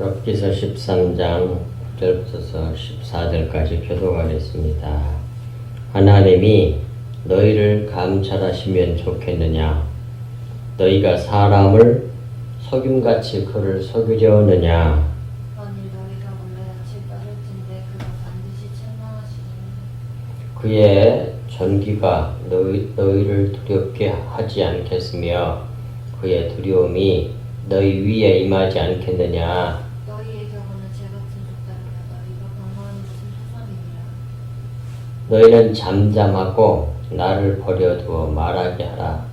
엽기서 13장 9절부터 14절까지 교독하겠습니다. 하나님이 너희를 감찰하시면 좋겠느냐? 너희가 사람을 속임같이 그를 속이려 책망하시리니 그의 전기가 너희, 너희를 두렵게 하지 않겠으며 그의 두려움이 너희 위에 임하지 않겠느냐? 너희의 경우는 제 같은 족달이라 너희가 방어하는 것은 소삼이니라 너희는 잠잠하고 나를 버려두어 말하게 하라.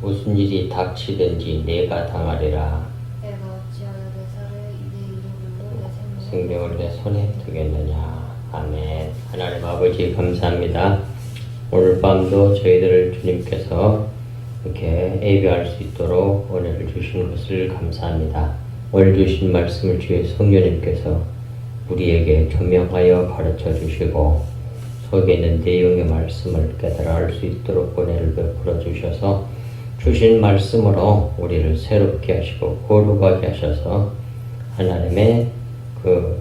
무슨 일이 닥치든지 내가 당하리라. 내가 어찌하여 내 살을 이내 이름으로 내 생명을 생명을 내 손에 두겠느냐. 아멘. 하나님 아버지 감사합니다. 오늘 밤도 저희들을 주님께서 이렇게 예배할 수 있도록 은혜를 주신 것을 감사합니다. 오늘 주신 말씀을 주의 성령님께서 우리에게 조명하여 가르쳐 주시고 속에 있는 내용의 말씀을 깨달아 알 수 있도록 은혜를 베풀어 주셔서 주신 말씀으로 우리를 새롭게 하시고 거룩하게 하셔서 하나님의 그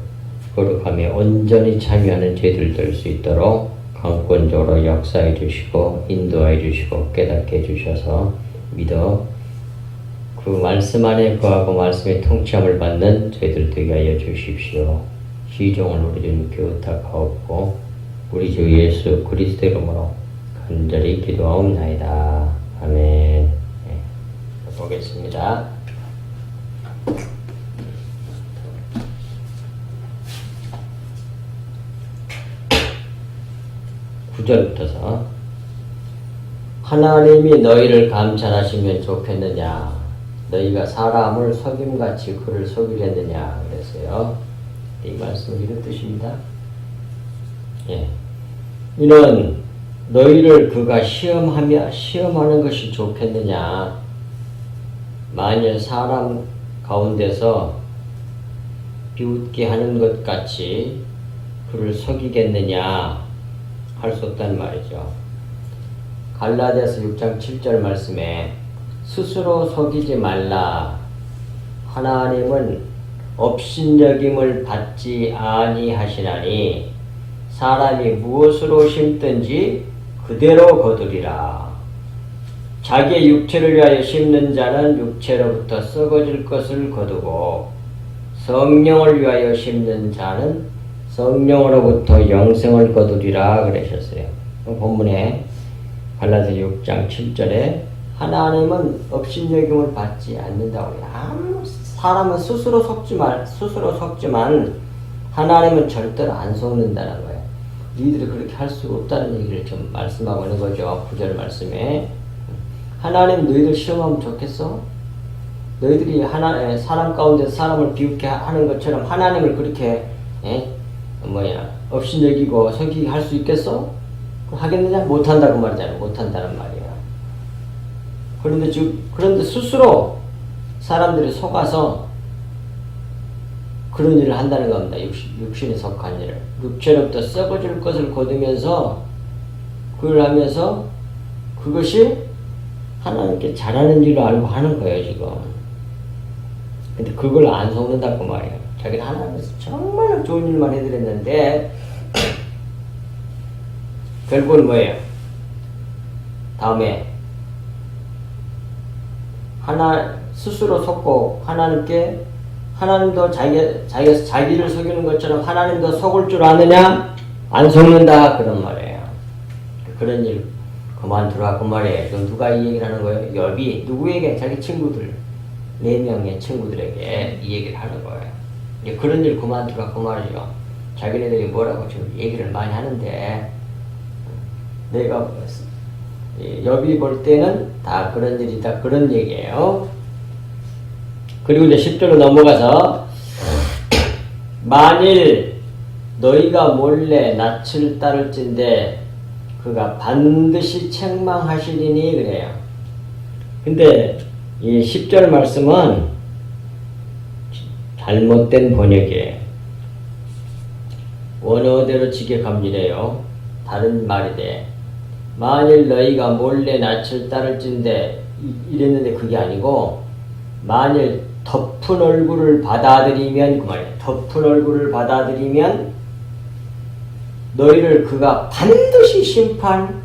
거룩함에 온전히 참여하는 저희들 될 수 있도록 강권적으로 역사해 주시고 인도해 주시고 깨닫게 해 주셔서 믿어 그 말씀 안에 거하고 말씀의 통치함을 받는 저희들 되게 하여 주십시오. 시종을 우리 주님께 부탁하옵고 우리 주 예수 그리스도 이름으로 간절히 기도하옵나이다. 아멘. 네, 보겠습니다. 구절부터서 하나님이 너희를 감찰하시면 좋겠느냐 너희가 사람을 속임같이 그를 속이겠느냐 그랬어요 이 말씀은 이런 뜻입니다 예. 이는 너희를 그가 시험하며 시험하는 것이 좋겠느냐 만일 사람 가운데서 비웃게 하는 것 같이 그를 속이겠느냐 할 수 없다는 말이죠. 갈라디아서 6장 7절 말씀에 스스로 속이지 말라. 하나님은 업신여김을 받지 아니하시나니 사람이 무엇으로 심든지 그대로 거두리라. 자기의 육체를 위하여 심는 자는 육체로부터 썩어질 것을 거두고 성령을 위하여 심는 자는 성령으로부터 영생을 거두리라 그러셨어요. 그 본문에 갈라디아 6장 7절에 하나님은 업신여김을 받지 않는다고. 아무 사람은 스스로 속지 말 스스로 속지만 하나님은 절대로 안 속는다는 거 니들이 그렇게 할 수 없다는 얘기를 좀 말씀하고 있는 거죠. 구절 말씀에 하나님 너희들 시험하면 좋겠어? 너희들이 하나 사람 가운데 사람을 비웃게 하는 것처럼 하나님을 그렇게 에? 뭐야 업신여기고 속이게 할수 있겠어? 하겠느냐? 못한다고 말이잖아. 못한다는 말이야. 그런데 즉 그런데 스스로 사람들이 속아서 그런 일을 한다는 겁니다. 육신, 육신에 속한 일을. 육체로부터 썩어질 것을 거두면서 그걸 하면서 그것이 하나님께 잘하는 일로 알고 하는 거예요, 지금. 근데 그걸 안 속는다고 말이에요. 자기는 하나님께서 정말 좋은 일만 해드렸는데, 결국은 뭐예요? 다음에, 하나, 스스로 속고 하나님께, 하나님도 자기, 자기, 자기를 속이는 것처럼 하나님도 속을 줄 아느냐? 안 속는다. 그런 말이에요. 그런 일 그만두라. 그 말이에요. 그럼 누가 이 얘기를 하는 거예요? 엽이 누구에게? 자기 친구들. 네 명의 친구들에게 이 얘기를 하는 거예요. 이제 그런 일 그만두라 그 말이죠. 자기네들이 뭐라고 지금 얘기를 많이 하는데 내가 여비 볼 때는 다 그런 일이다 그런 얘기예요. 그리고 이제 10절로 넘어가서 만일 너희가 몰래 낯을 따를진데 그가 반드시 책망하시리니 그래요. 근데 이 10절 말씀은 잘못된 번역이에요. 원어대로 직역합니다요. 다른 말이 돼. 만일 너희가 몰래 낯을 따를진데 이- 이랬는데 그게 아니고 만일 덮은 얼굴을 받아들이면 그 말이야. 덮은 얼굴을 받아들이면 너희를 그가 반드시 심판하실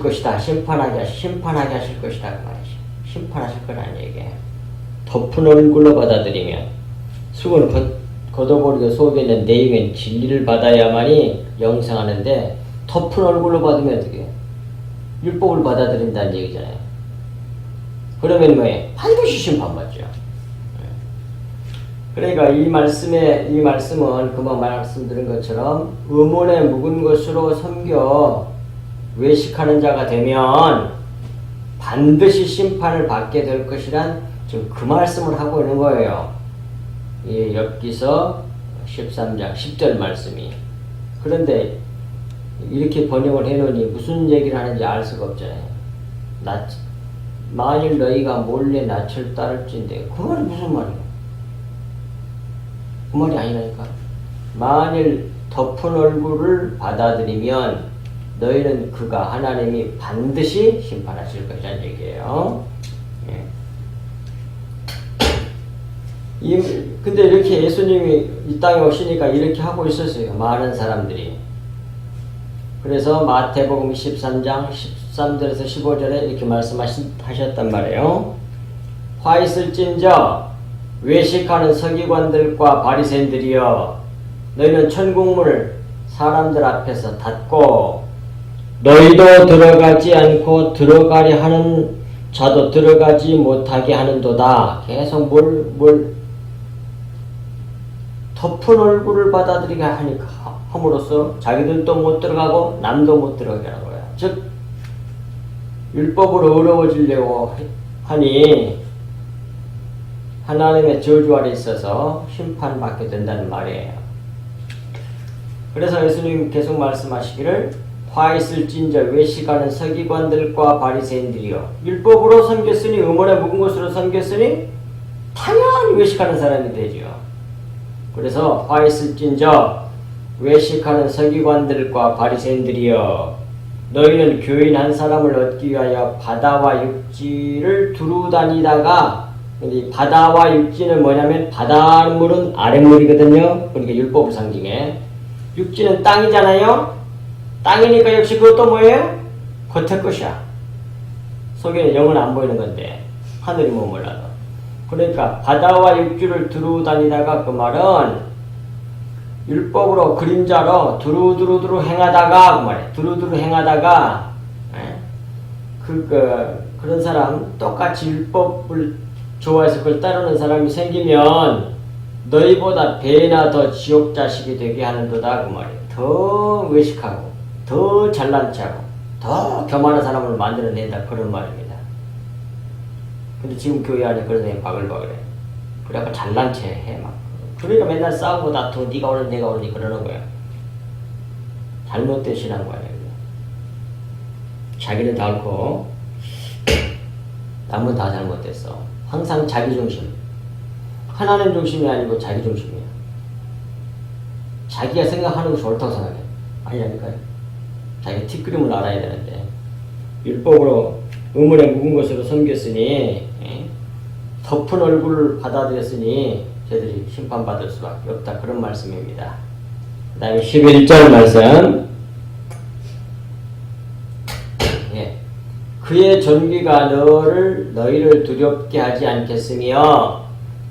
것이다. 심판하게 심판하게 하실 것이다. 그 말이지. 심판하실 거라는 얘기예요. 덮은 얼굴로 받아들이면 수건을 걷, 걷어버리고 속에 있는 내용은 진리를 받아야만이 영생하는데 덮은 얼굴로 받으면 어떻게 해요? 율법을 받아들인다는 얘기잖아요. 그러면 뭐예요? 반드시 심판받죠. 예. 그러니까 이 말씀에 이 말씀은 그만 말씀드린 것처럼 의문에 묵은 것으로 섬겨 외식하는 자가 되면 반드시 심판을 받게 될 것이란 지금 그 말씀을 하고 있는 거예요. 이 엽기서 13장 10절 말씀이. 그런데 이렇게 번역을 해놓으니 무슨 얘기를 하는지 알 수가 없잖아요. 나, 만일 너희가 몰래 낯을 따를진데 그 말이 무슨 말이야? 그 말이 아니라니까. 만일 덮은 얼굴을 받아들이면 너희는 그가 하나님이 반드시 심판하실 것이라는 얘기예요. 예. 이, 근데 이렇게 예수님이 이 땅에 오시니까 이렇게 하고 있었어요. 많은 사람들이. 그래서 마태복음 13장 13절에서 15절에 이렇게 말씀하셨단 말이에요. 화 있을진저 외식하는 서기관들과 바리새인들이여 너희는 천국문을 사람들 앞에서 닫고 너희도 들어가지 않고 들어가려 하는 자도 들어가지 못하게 하는도다. 계속 뭘, 뭘, 덮은 얼굴을 받아들이게 하니까, 함으로써 자기들도 못 들어가고 남도 못 들어가게 하는 거야. 즉, 율법으로 어려워지려고 하니, 하나님의 저주 아래 있어서 심판받게 된다는 말이에요. 그래서 예수님 계속 말씀하시기를 화 있을진저 외식하는 서기관들과 바리새인들이여 율법으로 섬겼으니 의문에 묵은 것으로 섬겼으니 당연히 외식하는 사람이 되지요. 그래서 화 있을진저 외식하는 서기관들과 바리새인들이여 너희는 교인 한 사람을 얻기 위하여 바다와 육지를 두루 다니다가 근데 이 바다와 육지는 뭐냐면 바닷물은 아랫물이거든요. 그러니까 율법을 상징해. 육지는 땅이잖아요. 땅이니까 역시 그것도 뭐예요? 겉의 것이야. 속에는 영은 안 보이는 건데 하늘이 뭐 몰라도. 그러니까 바다와 육지를 두루 다니다가 그 말은 율법으로 그림자로 두루두루두루 행하다가 그 말이야. 두루두루 행하다가 예? 그, 그 그런 사람 똑같이 율법을 좋아해서 그걸 따르는 사람이 생기면 너희보다 배나 더 지옥 자식이 되게 하는도다 그 말이야. 더 외식하고 더 잘난 체하고 더 교만한 사람을 만들어낸다 그런 말입니다. 근데 지금 교회 안에 그런 애이 바글바글해. 그래 약간 잘난 체해 막. 그러니까 맨날 싸우고 다투고 네가 오늘 내가 오늘 그러는 거야. 잘못된 신앙 거야. 자기는 다 옳고 남은 다 잘못됐어. 항상 자기 중심. 하나님 중심이 아니고 자기 중심이야. 자기가 생각하는 것이 옳다고 생각해. 아니라니까요. 자기 뒷그림을 알아야 되는데 율법으로 의문에 묵은 것으로 섬겼으니 예? 덮은 얼굴을 받아들였으니 저들이 심판받을 수밖에 없다 그런 말씀입니다. 그 다음에 11절 말씀 예. 그의 존귀가 너를 너희를 두렵게 하지 않겠으며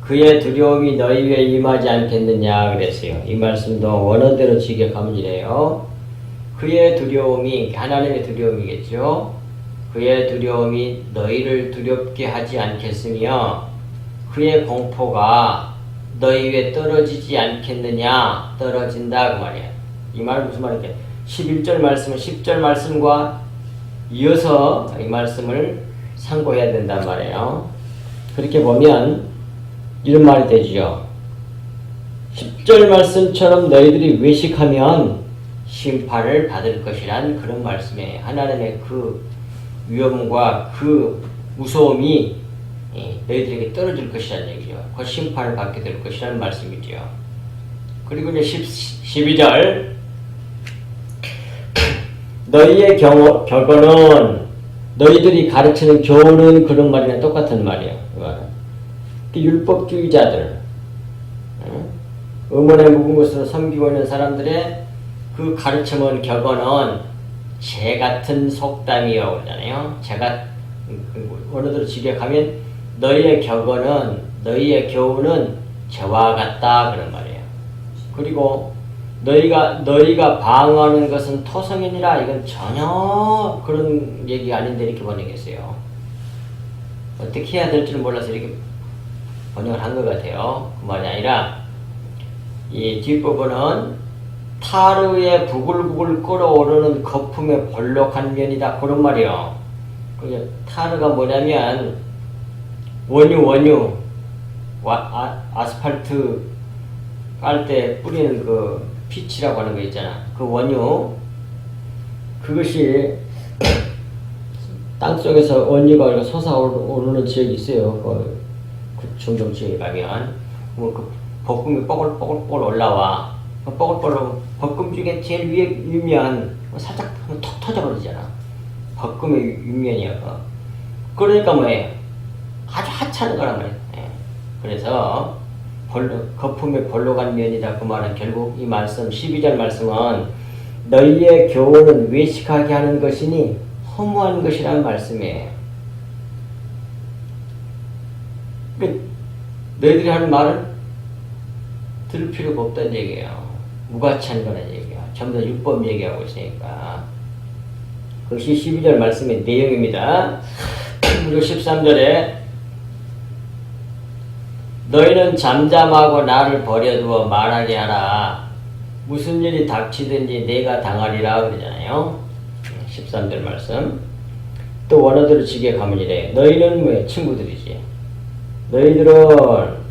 그의 두려움이 너희 위에 임하지 않겠느냐 그랬어요. 이 말씀도 원어대로 직역하면 이래요. 그의 두려움이 하나님의 두려움이겠죠. 그의 두려움이 너희를 두렵게 하지 않겠으며 그의 공포가 너희 위에 떨어지지 않겠느냐 떨어진다 그 말이야. 이 말 무슨 말이냐? 11절 말씀은 10절 말씀과 이어서 이 말씀을 상고해야 된단 말이에요. 그렇게 보면 이런 말이 되죠. 10절 말씀처럼 너희들이 외식하면 심판을 받을 것이란 그런 말씀이에요. 하나님의 그 위험과 그 무서움이 예, 너희들에게 떨어질 것이라는 얘기죠. 그 심판을 받게 될 것이라는 말씀이죠. 그리고 이제 10, 12절 너희의 경어, 격언은 너희들이 가르치는 교훈은 그런 말이랑 똑같은 말이에요. 그 율법주의자들, 응? 음원에 묵은 것으로 섬기고 있는 사람들의 그 가르침은 격언은 재 같은 속담이요 그러잖아요. 제가 원어대로 직역하면 너희의 격언은 너희의 교훈은 저와 같다 그런 말이에요. 그리고 너희가 너희가 방어하는 것은 토성이니라 이건 전혀 그런 얘기 아닌데 이렇게 번역했어요. 어떻게 해야 될지는 몰라서 이렇게 번역을 한 것 같아요. 그 말이 아니라 이 뒷부분은 타르의 부글부글 끓어오르는 거품의 볼록한 면이다 그런 말이요. 그게 타르가 뭐냐면 원유 원유 와, 아, 스팔트 깔 때 뿌리는 그 피치라고 하는 거 있잖아. 그 원유 그것이 땅 속에서 원유가 솟아오르는 지역이 있어요. 그, 그 중동 지역에 가면 뭐그 볶음이 뽀글뽀글뽀글 올라와. 그 뽀글뽀글 볶음 중에 제일 위에 윗면 살짝 하면 톡 터져버리잖아. 볶음의 윗면이야. 그거. 그러니까 뭐예요? 아주 하찮은 거란 말이에요. 예. 그래서 벌로, 거품의 벌로 간 면이다 그 말은 결국 이 말씀 12절 말씀은 너희의 교훈은 외식하게 하는 것이니 허무한 것이라는 말씀이에요. 그 너희들이 하는 말은 들을 필요가 없다는 얘기예요. 무가치한 거라는 얘기야. 전부 다 율법 얘기하고 있으니까. 그것이 12절 말씀의 내용입니다. 그리고 13절에 너희는 잠잠하고 나를 버려두어 말하게 하라. 무슨 일이 닥치든지 내가 당하리라 그러잖아요. 13절 말씀. 또 원어대로 지게 가면 이래. 너희는 왜 친구들이지? 너희들은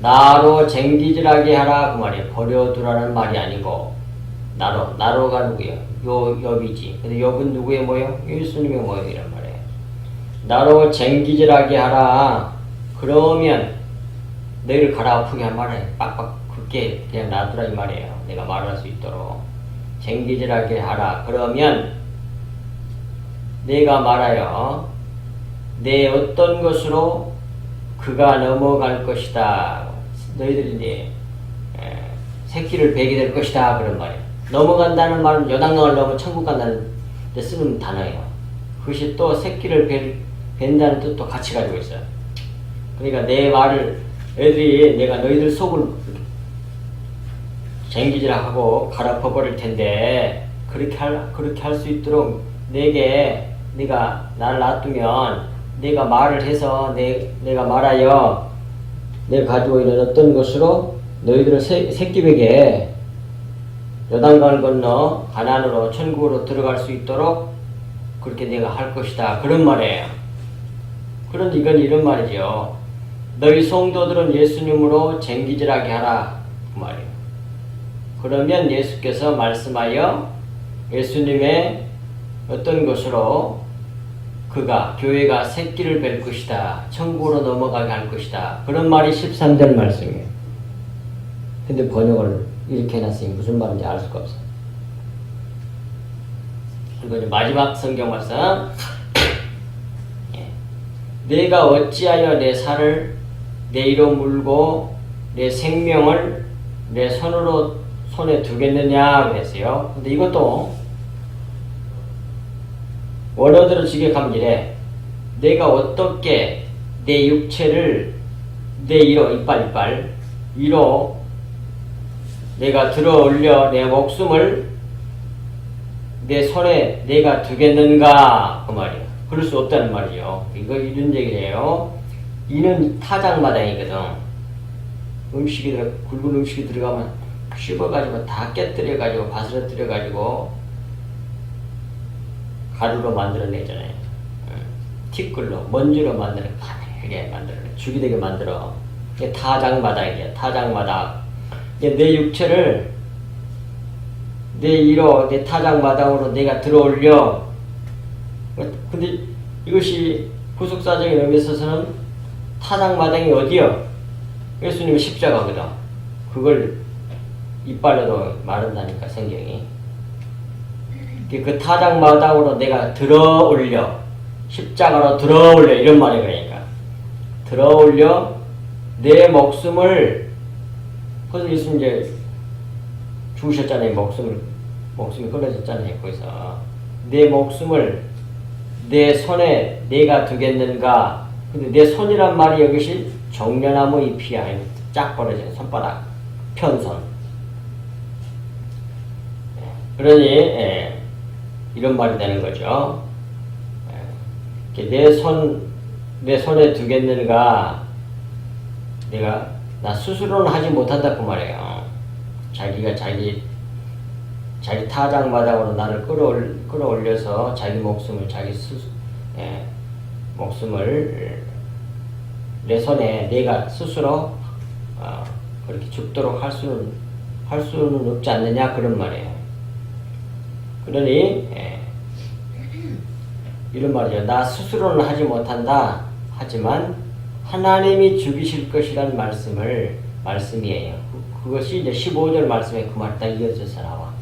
나로 쟁기질하게 하라 그 말이에요. 버려두라는 말이 아니고 나로 나로가 누구예요? 요 엽이지. 근데 엽은 누구의 모형? 예수님의 모형이란 말이에요. 나로 쟁기질하게 하라. 그러면 너희를 갈아 아프게 한 말에 빡빡 굵게 그냥 놔두라 이 말이에요. 내가 말할 수 있도록 쟁기질하게 하라. 그러면 내가 말하여 내 어떤 것으로 그가 넘어갈 것이다. 너희들이 이제 에, 새끼를 베게 될 것이다 그런 말이에요. 넘어간다는 말은 여당강을 넘어 천국 간다는 데 쓰는 단어예요. 그것이 또 새끼를 벤, 벤다는 뜻도 같이 가지고 있어요. 그러니까 내 말을 애들이 내가 너희들 속을 쟁기질 하고 갈아퍼 버릴 텐데 그렇게 할 그렇게 할 수 있도록 내게 네가 나를 놔두면 내가 말을 해서 내 내가 말하여 내가 가지고 있는 어떤 것으로 너희들을 새, 새끼백에 요단강을 건너 가난으로 천국으로 들어갈 수 있도록 그렇게 내가 할 것이다 그런 말이에요. 그런데 이건 이런 말이죠. 너희 성도들은 예수님으로 쟁기질하게 하라 그 말이에요. 그러면 예수께서 말씀하여 예수님의 어떤 것으로 그가 교회가 새끼를 뵐 것이다. 천국으로 넘어가게 할 것이다. 그런 말이 13절 말씀이에요. 근데 번역을 이렇게 해놨으니 무슨 말인지 알 수가 없어. 그리고 이제 마지막 성경 말씀. 예. 내가 어찌하여 내 살을 내 이로 물고 내 생명을 내 손으로 손에 두겠느냐 그랬어요. 근데 이것도 원어대로 지격하면 이래. 내가 어떻게 내 육체를 내 이로 이빨 이빨 이로 내가 들어 올려 내 목숨을 내 손에 내가 두겠는가 그 말이야. 그럴 수 없다는 말이요. 이거 이런 얘기예요. 이는 타작마당이거든. 음식이 들어 굵은 음식이 들어가면 씹어가지고 다 깨뜨려가지고 바스러뜨려가지고 가루로 만들어내잖아요. 응. 티끌로 먼지로 만드는 가늘게 만들어 죽이 되게 만들어. 이게 타작마당이야. 타작마당. 이게 내 육체를 내 이로 내 타작마당으로 내가 들어올려. 근데 이것이 구속사적인 의미에 있어서는 타작마당이 어디요? 예수님의 십자가거든. 그걸 이빨로도 말한다니까 성경이. 그 타작마당으로 내가 들어 올려 십자가로 들어 올려 이런 말이 그러니까 들어올려 내 목숨을 그래서 예수님 이제 죽으셨잖아요. 목숨을 목숨이 끊어졌잖아요. 거기서 내 목숨을 내 손에 내가 두겠는가? 근데 내 손이란 말이 여기시 정려나무 잎이야. 이렇게 쫙 벌어진 손바닥. 예, 그러니 예, 이런 말이 되는 거죠. 예, 내 손, 내 손에 두겠는가? 내가 나 스스로는 하지 못한다 그 말이에요. 자기가 자기 자기 타장마당으로 나를 끌어올, 끌어올려서 자기 목숨을 자기 스 예, 목숨을 내 손에 내가 스스로 어, 그렇게 죽도록 할 수는 할 수는 없지 않느냐 그런 말이에요. 그러니 예, 이런 말이죠. 나 스스로는 하지 못한다. 하지만 하나님이 죽이실 것이란 말씀을 말씀이에요. 그, 그것이 이제 15절 말씀에 그 말 딱 이어져서 나와.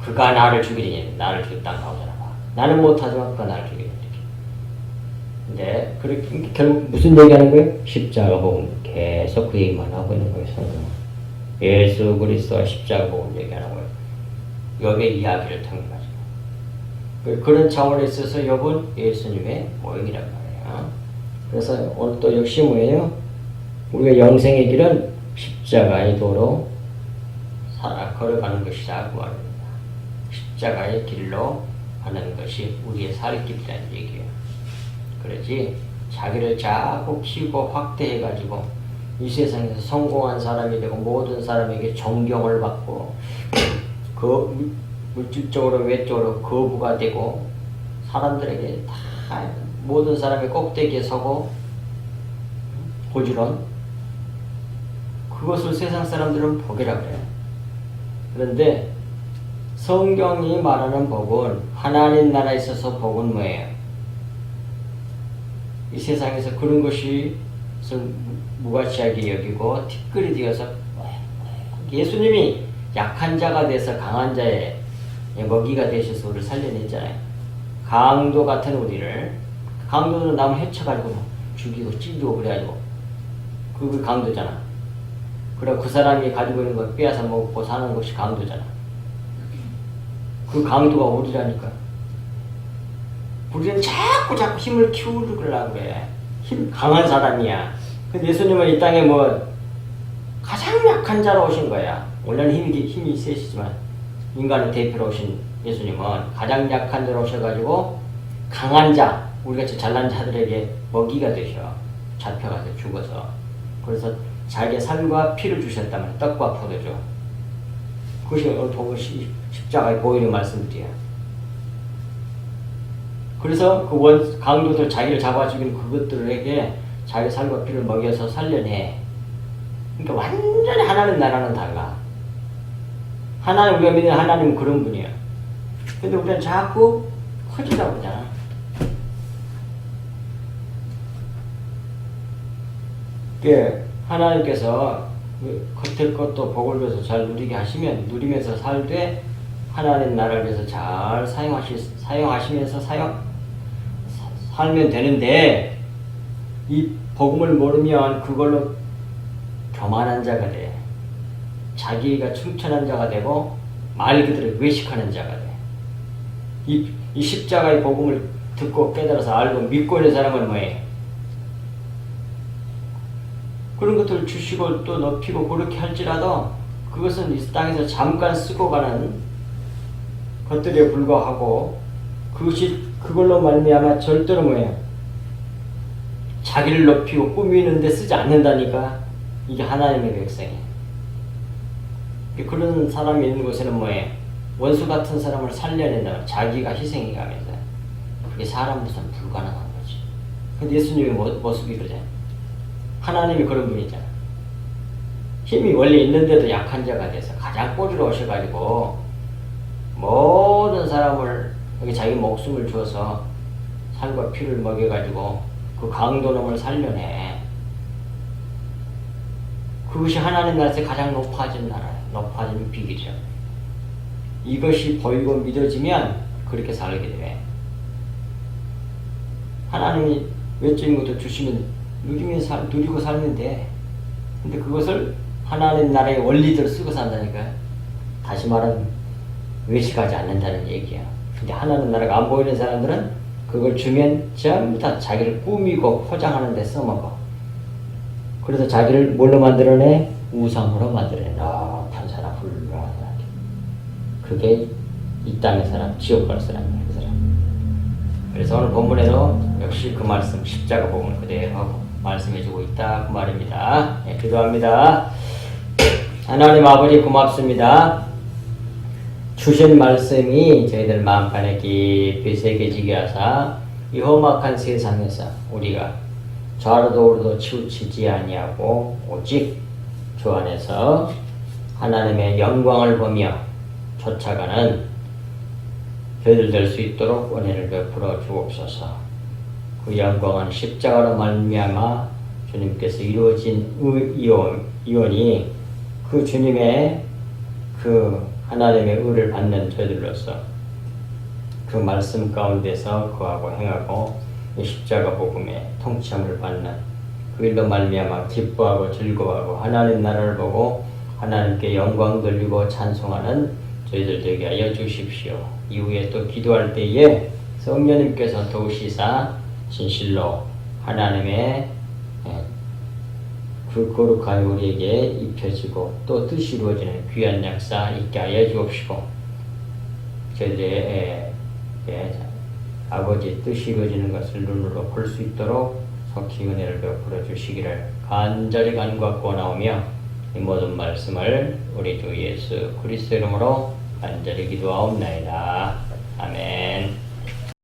그가 나를 죽이리니 나를 죽였다 나오잖아. 봐. 나는 못하지만 그가 나를 죽이리 니. 근데 그렇게 결국 무슨 얘기하는 거예요? 십자가 복음 계속 그 얘기만 하고 있는 거예요. 성경. 예수 그리스도와 십자가 복음 얘기하는 거예요. 여기에 이야기를 통해 가지고. 그- 그런 차원에 있어서 욥은 예수님의 모형이란 말이에요. 그래서 오늘 또 역시 뭐예요? 우리가 영생의 길은 십자가의 도로 살아 걸어가는 것이다 그 말입니다. 십자가의 길로 가는 것이 우리의 살길이라는 얘기예요. 그러지 자기를 자꾸 키우고 확대해가지고 이 세상에서 성공한 사람이 되고 모든 사람에게 존경을 받고 그 물- 물질적으로 외적으로 거부가 되고 사람들에게 다 모든 사람의 꼭대기에 서고 고주론 그것을 세상 사람들은 복이라 그래요. 그런데 성경이 말하는 복은 하나님 나라에 있어서 복은 뭐예요? 이 세상에서 그런 것이 무가치하게 여기고 티끌이 되어서 예수님이 약한 자가 돼서 강한 자의 먹이가 되셔서 우리를 살려냈잖아요. 강도 같은 우리를 강도는 남을 해쳐가지고 죽이고 찢고 그래가지고 그게 강도잖아. 그래 그 사람이 가지고 있는 걸 빼앗아 먹고 사는 것이 강도잖아. 그 강도가 우리라니까. 우리는 자꾸 자꾸 힘을 키우려고 그래. 힘 강한 사람이야. 근데 예수님은 이 땅에 뭐 가장 약한 자로 오신 거야. 원래는 힘이 힘이 세시지만 인간의 대표로 오신 예수님은 가장 약한 자로 오셔가지고 강한 자, 우리같이 잘난 자들에게 먹이가 되셔. 잡혀가서 죽어서. 그래서 자기의 살과 피를 주셨다면 떡과 포도죠. 그것이 오늘 보고 시- 십자가에 보이는 말씀들이야. 그래서 그 원, 강도들 자기를 잡아 죽이는 그것들에게 자기 살과 피를 먹여서 살려내. 그러니까 완전히 하나님 나라는 달라. 하나님, 우리가 믿는 하나님은 그런 분이야. 근데 우리는 자꾸 커지라고 하잖아. 그 하나님께서 그 겉에 것도 복을 줘서 잘 누리게 하시면 누리면서 살되 하나님 나라를 위해서 잘 사용하시 사용하시면서 사용 사- 살면 되는데 이 복음을 모르면 그걸로 교만한 자가 돼. 자기가 충천한 자가 되고 말 그대로 외식하는 자가 돼. 이, 이 십자가의 복음을 듣고 깨달아서 알고 믿고 있는 사람은 뭐예요? 그런 것들을 주시고 또 높이고 그렇게 할지라도 그것은 이 땅에서 잠깐 쓰고 가는 것들에 불과하고 그것이 그걸로 말미암아 절대로 뭐예요? 자기를 높이고 꾸미는데 쓰지 않는다니까 이게 하나님의 백성이에요. 그런 사람이 있는 곳에는 뭐예요? 원수 같은 사람을 살려낸다 자기가 희생해 가면서 그게 사람으로서는 불가능한 거지. 근데 예수님의 모- 모습이 그러잖아요. 하나님이 그런 분이잖아. 힘이 원래 있는데도 약한 자가 돼서 가장 꼬리로 오셔가지고 모든 사람을 여기 자기 목숨을 주어서 살과 피를 먹여가지고 그 강도놈을 살려내. 그것이 하나님 나라에서 가장 높아진 나라예요. 높아진 비기죠. 이것이 보이고 믿어지면 그렇게 살게 돼. 하나님이 외적인 것도 주시면 누리면 살, 누리고 돼. 근데 그것을 하나님 나라의 원리대로 쓰고 산다니까요. 다시 말하면 외식하지 않는다는 얘기야. 근데 하나님 나라가 안 보이는 사람들은 그걸 주면 전부 다 자기를 꾸미고 포장하는 데 써먹어. 그래서 자기를 뭘로 만들어내? 우상으로 만들어내. 나탄 사람, 훌륭한 사람. 그게 이 땅의 사람, 지옥 갈 사람이야, 그 사람. 그래서 오늘 본문에도 역시 그 말씀 십자가 복음을 그대로 말씀해주고 있다 그 말입니다. 예, 기도합니다. 하나님 아버지 고맙습니다. 주신 말씀이 저희들 마음간에 깊이 새겨지게 하사 이 험악한 세상에서 우리가 좌로도 우로도 치우치지 아니하고 오직 주 안에서 하나님의 영광을 보며 쫓아가는 저희들 될 수 있도록 은혜를 베풀어 주옵소서. 그 영광은 십자가로 말미암아 주님께서 이루어진 의- 이원, 이원이 그 주님의 그 하나님의 의를 받는 저희들로서 그 말씀 가운데서 거하고 행하고 이 십자가 복음의 통치함을 받는 그 일로 말미암아 기뻐하고 즐거워하고 하나님 나라를 보고 하나님께 영광 돌리고 찬송하는 저희들 되게 하여 주십시오. 이후에 또 기도할 때에 성령님께서 도우시사 진실로 하나님의 예, 그 거룩한 우리에게 입혀지고 또 뜻이 이루어지는 귀한 역사 있게 하여 주옵시고 저희들의 예, 예, 아버지 뜻이 이루어지는 것을 눈으로 볼 수 있도록 속히 은혜를 베풀어 주시기를 간절히 간구하고 나오며 이 모든 말씀을 우리 주 예수 그리스도 이름으로 간절히 기도하옵나이다. 아멘.